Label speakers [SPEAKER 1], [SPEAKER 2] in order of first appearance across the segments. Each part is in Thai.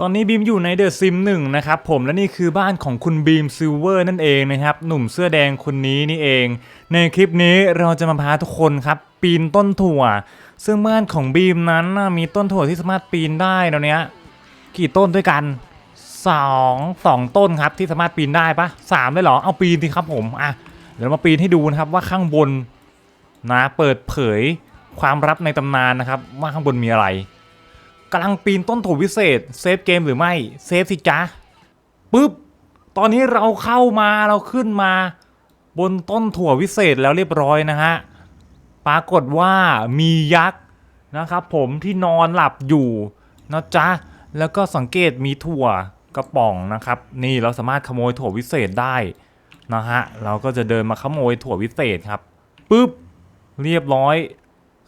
[SPEAKER 1] ตอนนี้บีมอยู่ในเดอะซิมหนึ่งนะครับผมและนี่คือบ้านของคุณบีมซิลเวอร์นั่นเองนะครับหนุ่มเสื้อแดงคนนี้นี่เอง ในคลิปนี้เราจะมาพาทุกคนครับ ปีนต้นถั่ว ซึ่งบ้านของบีมนั้นน่ะมีต้นถั่วที่สามารถปีนได้ตอนนี้ยกี่ต้นด้วยกันสองสองต้นครับที่สามารถปีนได้ปะสามเลยเหรอเอาปีนสิครับผมอะเดี๋ยวมาปีนให้ดูนะครับว่าข้างบนนะเปิดเผยความลับในตำนานนะครับว่าข้างบนมีอะไร กำลังปีนต้นถั่ววิเศษ เซฟเกมหรือไม่ เซฟสิจ๊ะปุ๊บ ตอนนี้เราเข้ามาเราขึ้นมา บนต้นถั่ววิเศษแล้วเรียบร้อยนะฮะ ปรากฏว่ามียักษ์นะครับผมที่นอนหลับอยู่นะจ๊ะ แล้วก็สังเกตมีถั่วกระป๋องนะครับ นี่เราสามารถขโมยถั่ววิเศษได้นะฮะ เราก็จะเดินมาขโมยถั่ววิเศษครับปุ๊บ เรียบร้อย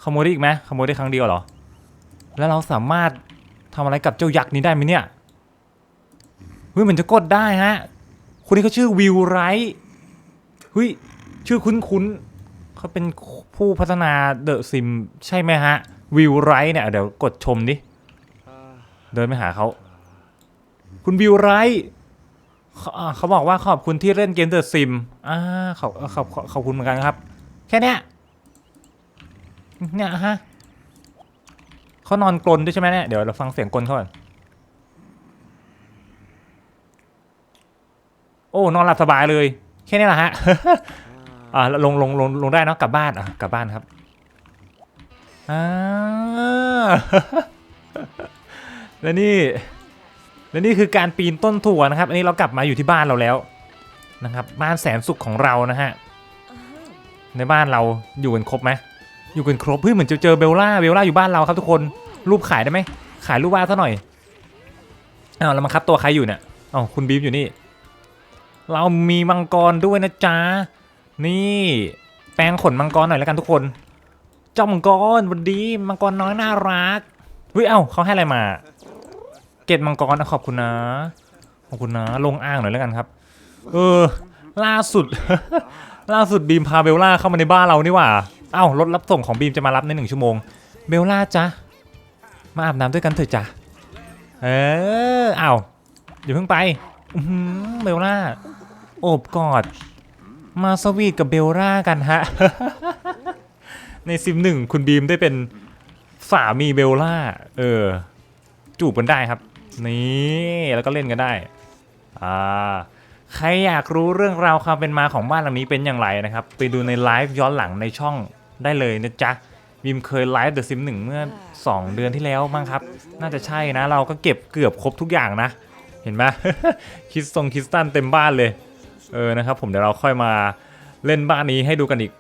[SPEAKER 1] ขโมยได้อีกไหมขโมยได้ครั้งเดียวเหรอ แล้วเราสามารถทำอะไรกับเจ้ายักษ์นี้ได้ไหมเนี่ยเฮ้ยมันจะกดได้ฮะคนนี้เขาชื่อวิวไรท์เฮ้ยชื่อคุ้นๆเขาเป็นผู้พัฒนาเดอะซิมใช่ไหมฮะวิวไรท์เนี่ยเดี๋ยวกดชมดิเดินไปหาเขาคุณวิวไรท์เขาบอกว่าขอบคุณที่เล่นเกมเดอะซิมอ่าขอบขอบขอบคุณเหมือนกันครับ แค่เนี้ยเนี่ยฮะ เขานอนกลนด้วยใช่ไหมเนี่ย เดี๋ยวเราฟังเสียงกลนเขาก่อน โอ้ นอนหลับสบายเลย แค่นี้แหละฮะ อ่าลงลงลงลงได้เนอะกลับบ้านอะกลับบ้านครับ อ่า และนี่และนี่คือการปีนต้นถั่วนะครับ อันนี้เรากลับมาอยู่ที่บ้านเราแล้วนะครับ บ้านแสนสุขของเรานะฮะ ในบ้านเราอยู่กันครบไหม อยู่กันครบเฮ้ยเหมือนจะเจอเบลล่าเบลล่าอยู่บ้านเราครับทุกคนรูปขายได้ไหมขายรูปวาดซะหน่อยอ้าวแล้วมาคับตัวใครอยู่เนี่ยอ๋อคุณบีมอยู่นี่ เรามีมังกรด้วยนะจ๊ะนี่แปลงขนมังกรหน่อยแล้วกันทุกคน เจ้ามังกรวันดีมังกรน้อยน่ารักเฮ้ยเอ้าเขาให้อะไรมา เกตมังกรนะขอบคุณนะขอบคุณนะลงอ่างหน่อยแล้วกันครับ เออ ล่าสุด ล่าสุดบีมพาเบลล่าเข้ามาในบ้านเรานี่หว่า อ้ารถรับส่งของบีมจะมารับในหนึ่งชั่วโมง เบลล่าจ๊ะมาอาบน้ำด้วยกันเถอะจ้ะเออเอ้าอย่าเพิ่งไปเบลล่าโอบกอด มาสวีทกับเบลล่ากันฮะ ในซิมหนึ่งคุณบีมได้เป็นสามีเบลล่า เออ จูบกันได้ครับ นี่แล้วก็เล่นกันได้ อ่า ใครอยากรู้เรื่องราวความเป็นมาของบ้านหลังนี้เป็นอย่างไรนะครับ ไปดูในไลฟ์ย้อนหลังในช่อง ได้เลยนะจ๊ะบิมเคยไลฟ์เดอะซิมหนึ่งเมื่อ 2 เดือนที่แล้วมั้งครับ น่าจะใช่นะ เราก็เก็บเกือบครบทุกอย่างนะ เห็นไหม คิสตงคิสตันเต็มบ้านเลย เออนะครับ ผมเดี๋ยวเราค่อยมาเล่นบ้านนี้ให้ดูกันอีก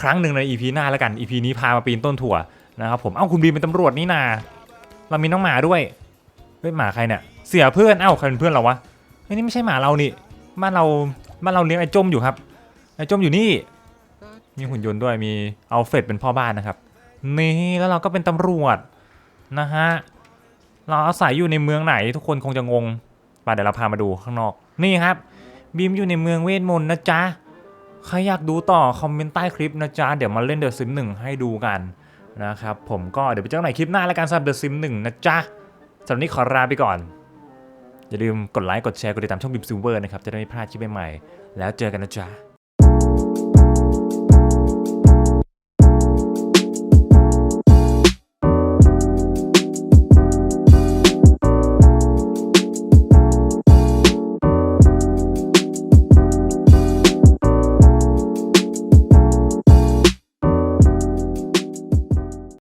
[SPEAKER 1] ครั้งหนึ่งใน EP หน้าแล้วกัน EP นี้พามาปีนต้นถั่วนะครับผม เอ้าคุณบีมเป็นตำรวจนี่นา เรามีน้องหมาด้วย เฮ้ยหมาใครเนี่ย เสียเพื่อน เอ้าใครเป็นเพื่อนเราวะเฮ้ยนี่ไม่ใช่หมาเรานี่ บ้านเรา บ้านเราเลี้ยงไอ้จมอยู่ครับ ไอ้จมอยู่นี่ มีหุ่นยนต์ด้วยมีเอัลเฟดเป็นพ่อบ้านนะครับ นี่แล้วเราก็เป็นตำรวจนะฮะเราอาศัยอยู่ในเมืองไหนทุกคนคงจะงงมาเดี๋ยวเราพามาดูข้างนอก นี่ครับบีมอยู่ในเมืองเวทมนต์นะจ๊ะใครอยากดูต่อคอมเมนต์ใต้คลิปนะจ๊ะเดี๋ยวมาเล่นเดอะซิมหนึ่งให้ดูกันนะครับผมก็เดี๋ยวไปเจอกันใหม่คลิปหน้าแล้วกันสำหรับเดอะซิมหนึ่งนะจ๊ะสำหรับนี้ขอลาไปก่อน อย่าลืมกดไลค์กดแชร์กดติดตามช่องบิมซิลเวอร์นะครับจะได้ไม่พลาดคลิปใหม่ๆแล้วเจอกันนะจ๊ะ